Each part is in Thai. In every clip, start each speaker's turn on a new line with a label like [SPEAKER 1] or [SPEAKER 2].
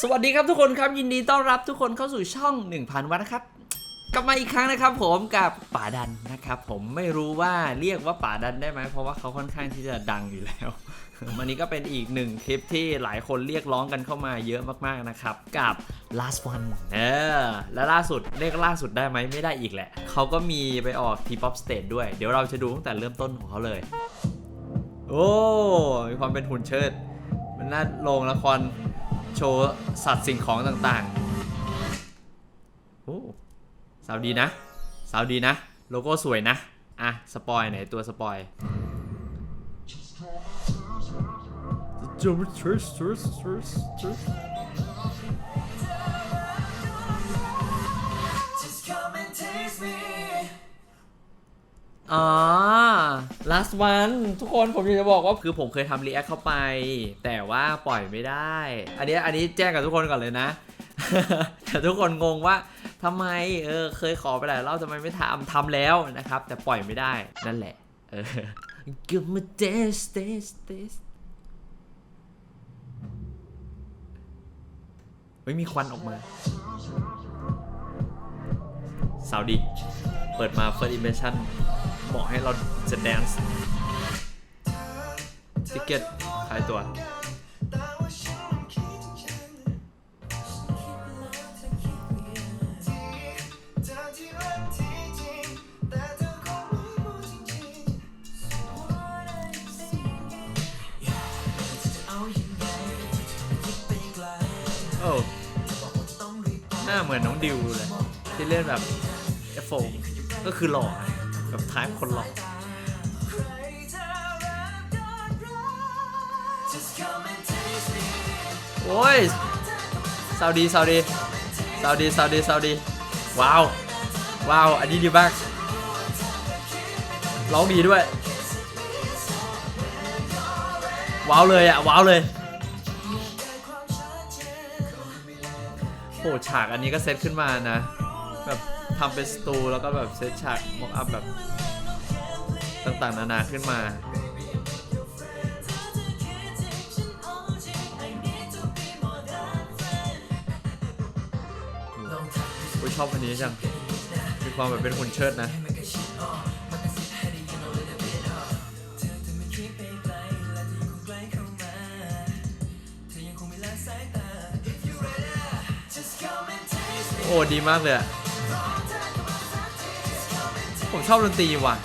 [SPEAKER 1] สวัสดีครับทุกคนครับยินดีต้อนรับทุกคนเข้าสู่ช่อง 1000 วัตนะครับ กลับมาอีกครั้งนะครับ ผมกับป่าดันนะครับผมไม่รู้ว่าเรียกว่าป่าดันได้ไหมเพราะว่าเขาค่อนข้างที่จะดังอยู่แล้ว วันนี้ก็เป็นอีกหนึ่งคลิปที่หลายคนเรียกร้องกันเข้ามาเยอะมากๆนะครับกับ last one เออและล่าสุดเรียกล่าสุดได้ไหมไม่ได้อีกแหละเขาก็มีไปออก T-pop stage ด้วย เดี๋ยวเราจะดูตั้งแต่เริ่มต้นของเขาเลย โอ้มีความเป็นหุ่นเชิด มันน่าโรงละคร โชว์สัตว์สิ่งของต่างๆโอ้สาวดีนะสาวดีนะ โลโก้สวยนะ อะ สปอยไหนตัวสปอยจ อ๋อ last one ทุกคนผมอยากจะบอกว่าคือผมเคยทำรีแอคเข้าไป แต่ว่าปล่อยไม่ได้ อันนี้อันนี้แจ้งกับทุกคนก่อนเลยนะ แต่ทุกคนงงว่าทำไมเออเคยขอไปหลายรอบทำไมไม่ทำทำแล้วนะครับ แต่ปล่อยไม่ได้นั่นแหละเออ Give me this this this ไม่มีควันออกมาสาวดี เปิดมา first impression เหมาะให้เราจะแดนซ์ติเก็ตขายตัวโอ้หน้าเหมือนน้องดิวเลย ที่เล่นแบบเอฟโฟก็คือหล่อ อะแบท้ายคนหล่อโอ้ยซาวดีซาวดีซาวดีซาวดีซาวดีว้าวว้าวอันนี้ดีมากร้องดีด้วย ว้าวเลยอะว้าวเลยโหฉากอันนี้ก็เซตขึ้นมานะ แบบทำเป็นสตูแล้วก็แบบเซตฉากมอกอัพแบบ ต่างๆ นานาขึ้นมา กูชอบอันนี้จังมีความแบบเป็นหุ่นเชิดนะ โอ้ ดีมากเลยอะผมชอบดนตรีว่ะ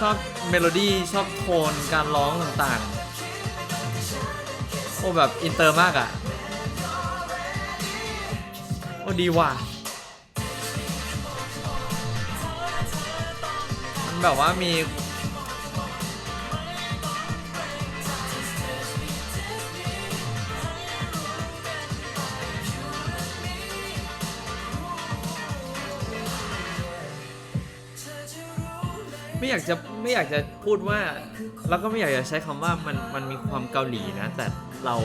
[SPEAKER 1] ชอบเมโลดี้ชอบโทนการร้องต่างๆ โอ้แบบอินเตอร์มากอะโอ้ดีว่ะมันแบบว่ามีไม่อยากจะ ไม่อยากจะพูดว่า แล้วก็ไม่อยากจะใช้คำว่ามันมันมีความเกาหลีนะ แต่เรา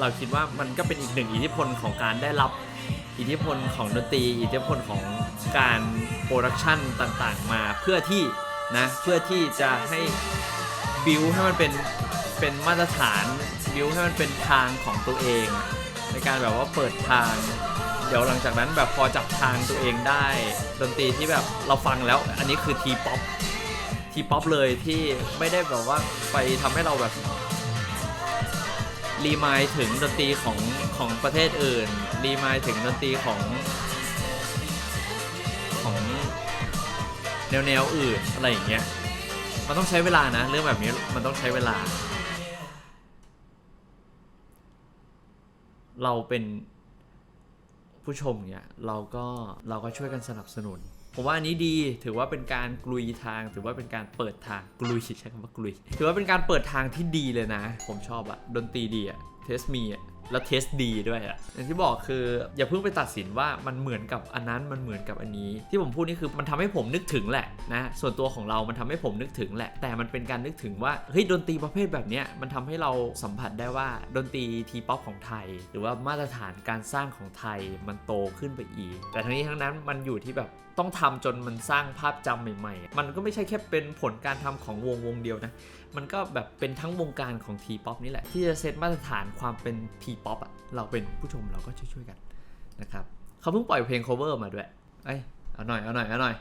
[SPEAKER 1] เราคิดว่ามันก็เป็นอีกหนึ่งอิทธิพลของการได้รับอิทธิพลของดนตรี อิทธิพลของการโปรดักชันต่างๆ มาเพื่อที่นะเพื่อที่จะให้บิวให้มันเป็นเป็นมาตรฐานบิวให้มันเป็นทางของตัวเอง ในการแบบว่าเปิดทาง เดี๋ยวหลังจากนั้นแบบพอจับทางตัวเองได้ ดนตรีที่แบบเราฟังแล้ว อันนี้คือทีป๊อป ทีป๊อปเลยที่ไม่ได้แบบว่าไปทำให้เราแบบรีมายถึงดนตรีของของประเทศอื่น รีมายถึงดนตรีของของแนวแนวอื่นอะไรอย่างเงี้ย มันต้องใช้เวลานะ เรื่องแบบนี้มันต้องใช้เวลา เราเป็นผู้ชมเนี่ยเราก็เราก็ช่วยกันสนับสนุน ผมว่าอันนี้ดีถือว่าเป็นการกลุยทาง ถือว่าเป็นการเปิดทางกลุยใช้คำว่ากลุย ถือว่าเป็นการเปิดทางที่ดีเลยนะ ผมชอบอะดนตรีดีอะเทสมีอะ แล้วเทสดีด้วยอะอย่างที่บอกคืออย่าเพิ่งไปตัดสินว่ามันเหมือนกับอันนั้นมันเหมือนกับอันนี้ ที่ผมพูดนี่คือมันทำให้ผมนึกถึงแหละนะส่วนตัวของเรามันทำให้ผมนึกถึงแหละ แต่มันเป็นการนึกถึงว่าเฮ้ยดนตรีประเภทแบบเนี้ยมันทำให้เราสัมผัสได้ว่าดนตรีทีป๊อปของไทย หรือว่ามาตรฐานการสร้างของไทยมันโตขึ้นไปอีก แต่ทั้งนี้ทั้งนั้นมันอยู่ที่แบบต้องทำจนมันสร้างภาพจำใหม่ ๆ มันก็ไม่ใช่แค่เป็นผลการทำของวงวงเดียวนะ มันก็แบบเป็นทั้งวงการของทีป๊อปนี่แหละ ที่จะเซตมาตรฐานความเป็นทีป๊อปอะเราเป็นผู้ชมเราก็ช่วยๆกันนะครับเขาเพิ่งปล่อยเพลง cover มาด้วย เอ้ยเอาหน่อยเอาหน่อยเอาหน่อย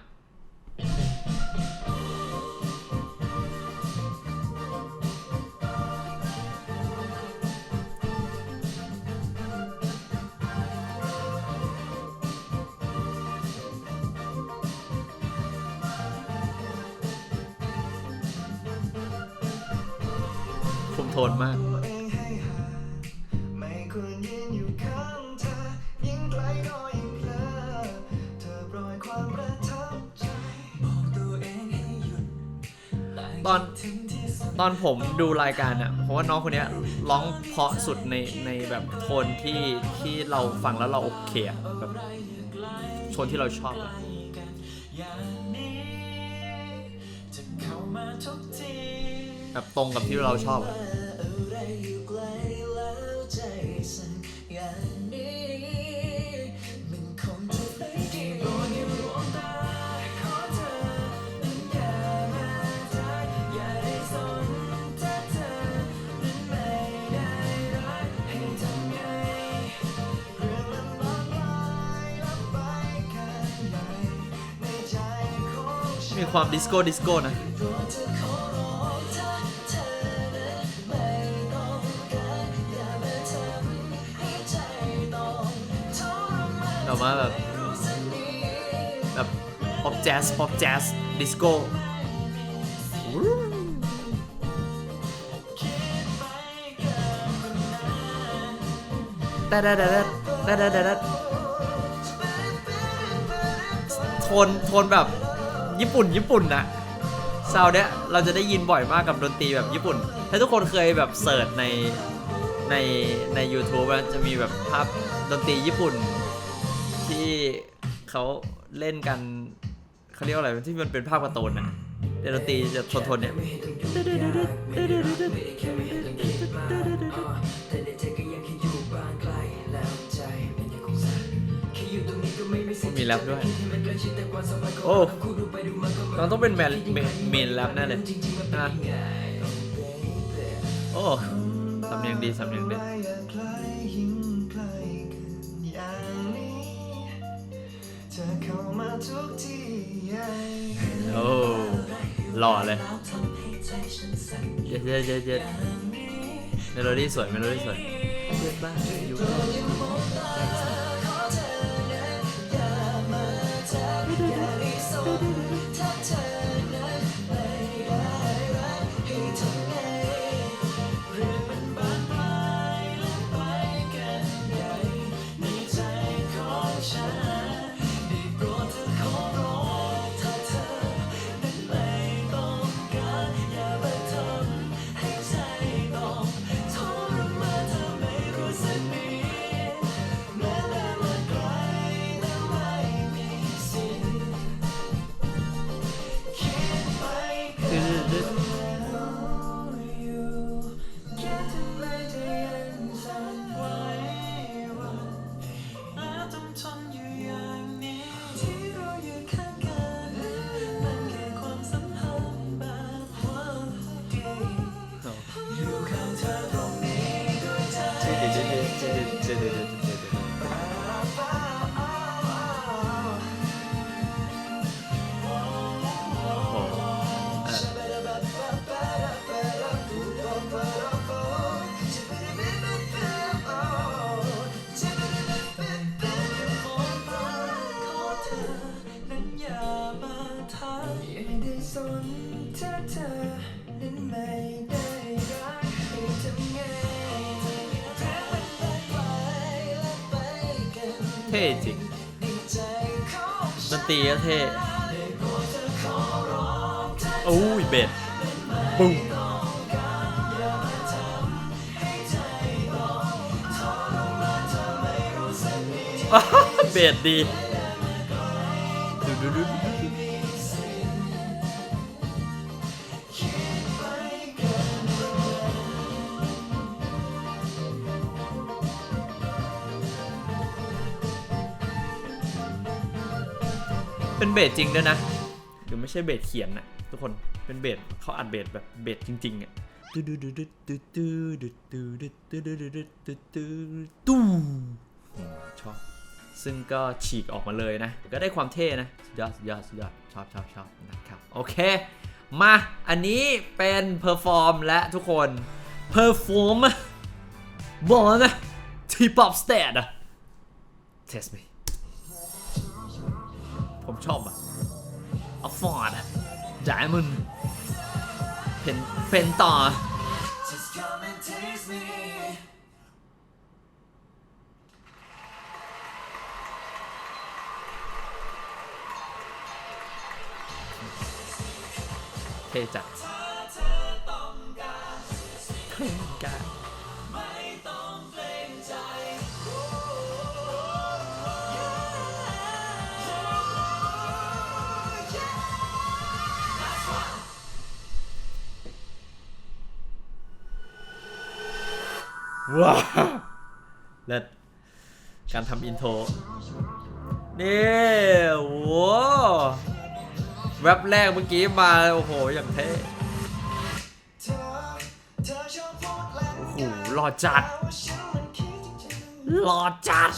[SPEAKER 1] ทั
[SPEAKER 2] บใจบอกตอ
[SPEAKER 1] นตอนผมดูรายการอะเพราะว่าน้องคนนี้ร้องเพราะสุดในในแบบโทนที่ที่เราฟังแล้วเราโอเคอะแบบโทนที่เราชอบอะ่ะแบบตรงกับที่เราชอบอะ
[SPEAKER 2] ความดิส
[SPEAKER 1] โก้ดิสโก้นะ
[SPEAKER 2] เร
[SPEAKER 1] บว่าแบบแบบป๊อปแจ๊สป๊อปแจ๊สดิสโก้แต่แต่แต่แต่แต่แต่โทนโทนแบบ ญี่ปุ่น ญี่ปุ่นนะซาวเนี้ยเราจะได้ยินบ่อยมากกับดนตรีแบบญี่ปุ่น ถ้าทุกคนเคยแบบเสิร์ชในในใน YouTube อะจะมีแบบภาพดนตรีญี่ปุ่น ที่เขาเล่นกันเขาเรียกว่าอะไรที่มันเป็นภาพการ์ตูนอะเดี๋ยวดนตรีจะทนๆเนี่ย
[SPEAKER 2] มีแร
[SPEAKER 1] ปด้วย โอ้
[SPEAKER 2] ต้อ
[SPEAKER 1] งต้องเป็นแมนเมนแรปแน่เลย
[SPEAKER 2] นะ
[SPEAKER 1] โอ้สำเนียงดีสำเนียงดีโอ้หล่อเลยเย็ดเย็ดเย็ดเย็ดเมโลดี้สวยเมโลดี้สว
[SPEAKER 2] ยเย็ดบ้าอยู่ สนถ้าเธอนั้นไม่ได้รักให้ทำไงแม้มันไปไกลและไปกัน
[SPEAKER 1] เท่จริง
[SPEAKER 2] ในใจของ
[SPEAKER 1] ด
[SPEAKER 2] ฉัน
[SPEAKER 1] นตรีก็เท่
[SPEAKER 2] ได้โปรดเธอขอร้องถ้า
[SPEAKER 1] โอ้ยเบสปุ้ง
[SPEAKER 2] อย่ามาทำให้ใจต้องทรมานเธอไม่รู้สึกดี
[SPEAKER 1] เบสดีดูดูดูดู
[SPEAKER 2] เป็
[SPEAKER 1] นเบสจริงด้วยนะ หรือไม่ใช่เบสเขียนนะทุกคน เป็นเบสเขาอัดเบสแบบเบสจริงๆอะตู้ชอบ ซึ่งก็ฉีกออกมาเลยนะ ก็ได้ความเท่นะสุดยอดสุดยอดสุดยอดชอบชอบชอบนะครับ โอเค มา อันนี้เป็นเพอร์ฟอร์มและทุกคนเพอร์ฟอร์มบอกแล้วนะทีป๊อปสเตทอะเทสมี ผมชอบอะอฟฟอร์ดอะจ่ายมันเป็นเป็นต่อ
[SPEAKER 2] Just come and taste me
[SPEAKER 1] เท่จัดเท่จัด ว้าวเลิศการทำอินโทรนี่โว้แว็บแรกเมื่อกี้มาโอ้โห อย่างเท่
[SPEAKER 2] เธอเธอชอบพูดและ
[SPEAKER 1] โอ้โหหล่อจัด
[SPEAKER 2] ว่าฉันมันคิดจริงๆ
[SPEAKER 1] หล่อจัด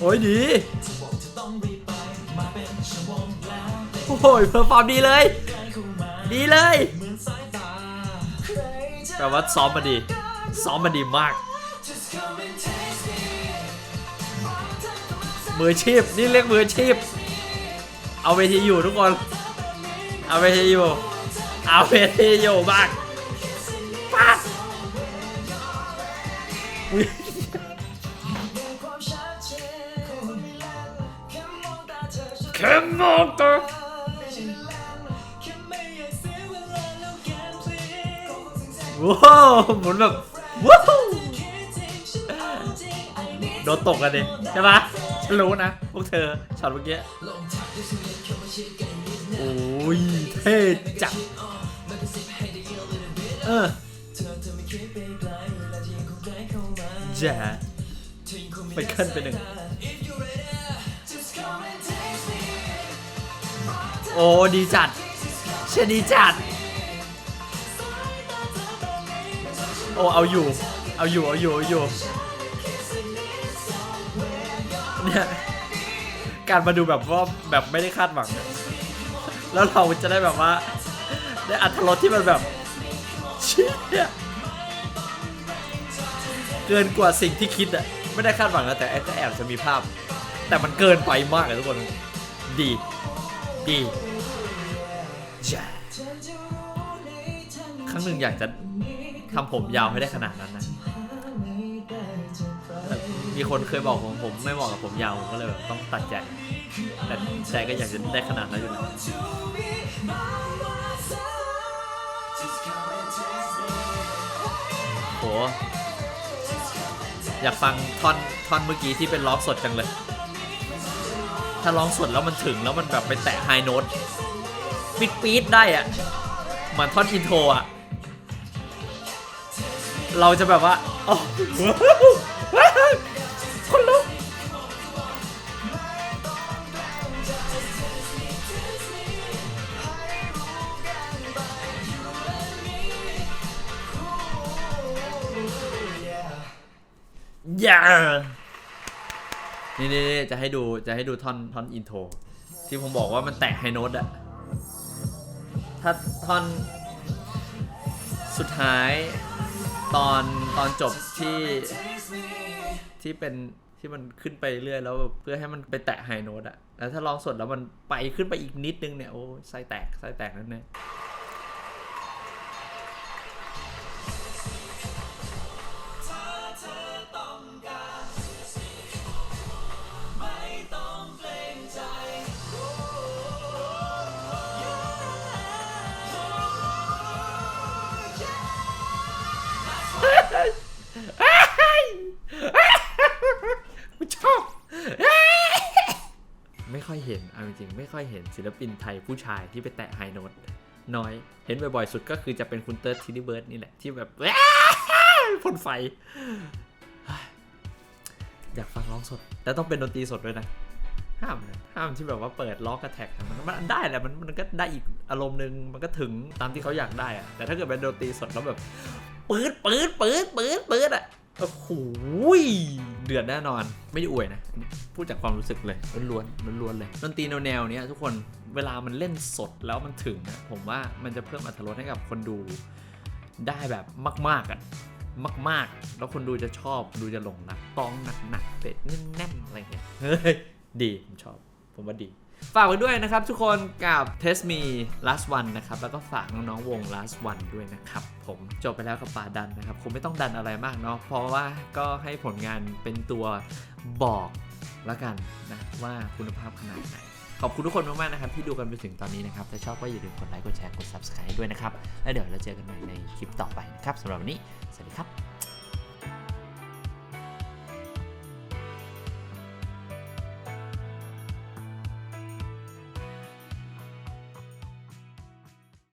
[SPEAKER 1] โอ้ยดี
[SPEAKER 2] โอ้
[SPEAKER 1] ยเพอร์ฟอร์มดีเลย ดีเลย
[SPEAKER 2] เหมือนสายตาใครจะ
[SPEAKER 1] แปลว่าซ้อมมาดี ซ้อมมาดีมาก มือชีพ นี่เรียกมือชีพ เอาเวทีอยู่ทุกคน เอาเวทีอยู่ เอาเวทีอยู่มากา
[SPEAKER 2] เธอฉัน
[SPEAKER 1] เข้มมากตัว
[SPEAKER 2] ฉันเล่นแค่ไม่อยากเสียเวลาแล้วกันเพลง
[SPEAKER 1] ว้าวหมุนแบบว้าวโดนตกกันดิใช่ปะฉันรู้นะ พวกเธอช็อตเมื่อกี้โอ้ยเท่จัด
[SPEAKER 2] เอ
[SPEAKER 1] ออ
[SPEAKER 2] เธอเธอไม่คิดไปไกลและที่ยังคงใกล้ามา
[SPEAKER 1] แจ๋
[SPEAKER 2] เธอยังคงมี
[SPEAKER 1] ไปขึ้นไปหนึ่ง โอ้ดีจัดเชยดีจัด โอ้เอาอยู่ เอาอยู่ เอาอยู่ เอาอยู่ เนี่ย การมาดูแบบว่าแบบไม่ได้คาดหวัง แล้วเราจะได้แบบว่า ได้อัธรสที่มันแบบเชี่ยเกินกว่าสิ่งที่คิดอะไม่ได้คาดหวังนะแต่แอบจะมีภาพ แต่มันเกินไปมากเลยทุกคน ดี ดีจ้าครั้งหนึ่งอยากจะทำผมยาวให้ได้ขนาดนั้นนะแต่มีคนเคยบอกผมผมไม่เหมาะกับผมยาวผมก็เลยแบบต้องตัดใจแต่ใจก็อยากจะได้ขนาดนั้นอยู่นะโหอยากฟังท่อนท่อนเมื่อกี้ที่เป็นร้องสดจังเลย ถ้าร้องสดแล้วมันถึงแล้วมันแบบไปแตะไฮโน้ตปิดปี๊ดได้อะเหมือนท่อนอินโทรอะเราจะแบบว่าอ๋อคนลุกอย่า นี่นี่จะให้ดูจะให้ดูท่อนท่อนอินโทรที่ผมบอกว่ามันแตะไฮโน้ตอะถ้าท่อนสุดท้ายตอนตอนจบที่ที่เป็นที่มันขึ้นไปเรื่อยแล้วเพื่อให้มันไปแตะไฮโน้ตอะแล้วถ้าร้องสดแล้วมันไปขึ้นไปอีกนิดนึงเนี่ยโอ้ไส้แตกไส้แตกนั่นแน่กู ริงๆ ไม่ค่อยเห็นศิลปินไทยผู้ชายที่ไปแตะไฮโน้ตน้อย เห็นบ่อยๆสุดก็คือจะเป็นคุณเติร์ดทินิเบิร์ดนี่แหละ ที่แบบพ่นไฟ อยากฟังร้องสด แต่ต้องเป็นดนตรีสดด้วยนะ ห้าม ห้ามที่แบบว่าเปิดล็อกกระแทกมันมันได้แหละมันมันก็ได้อีกอารมณ์หนึ่งมันก็ถึงตามที่เขาอยากได้อะแต่ถ้าเกิดเป็นดนตรีสดแล้วแบบปื๊ดปื๊ดปื๊ดปื๊ดปื๊ดอะโอ้โห เดือดแน่นอนไม่ได้อวยนะ พูดจากความรู้สึกเลยล้วนๆล้วนๆเลยดนตรีแนวๆนี้ทุกคนเวลามันเล่นสดแล้วมันถึงนะผมว่ามันจะเพิ่มอรรถรสให้กับคนดูได้แบบมาก ๆอะมาก ๆ แล้วคนดูจะชอบดูจะหลงนะกตองหนักๆเป็ดแน่นๆอะไรเงี้ยเฮ้ยดีผมชอบ ผมว่าดี ฝากไว้ด้วยนะครับทุกคนกับ Test Me Last One นะครับแล้วก็ฝากน้องๆวง Last One ด้วยนะครับ ผมจบไปแล้วกับป่าดันนะครับคงไม่ต้องดันอะไรมากเนาะเพราะว่าก็ให้ผลงานเป็นตัวบอกล้วกันนะว่าคุณภาพขนาดไหนขอบคุณทุกคนมากๆนะครับที่ดูกันไปถึงตอนนี้นะครับ ถ้าชอบก็อย่าลืมกดไลค์ กดแชร์ กด Subscribe ด้วยนะครับ แล้วเดี๋ยวเราเจอกันใหม่ในคลิปต่อไปนะครับสำหรับวันนี้ สวัสดีครับ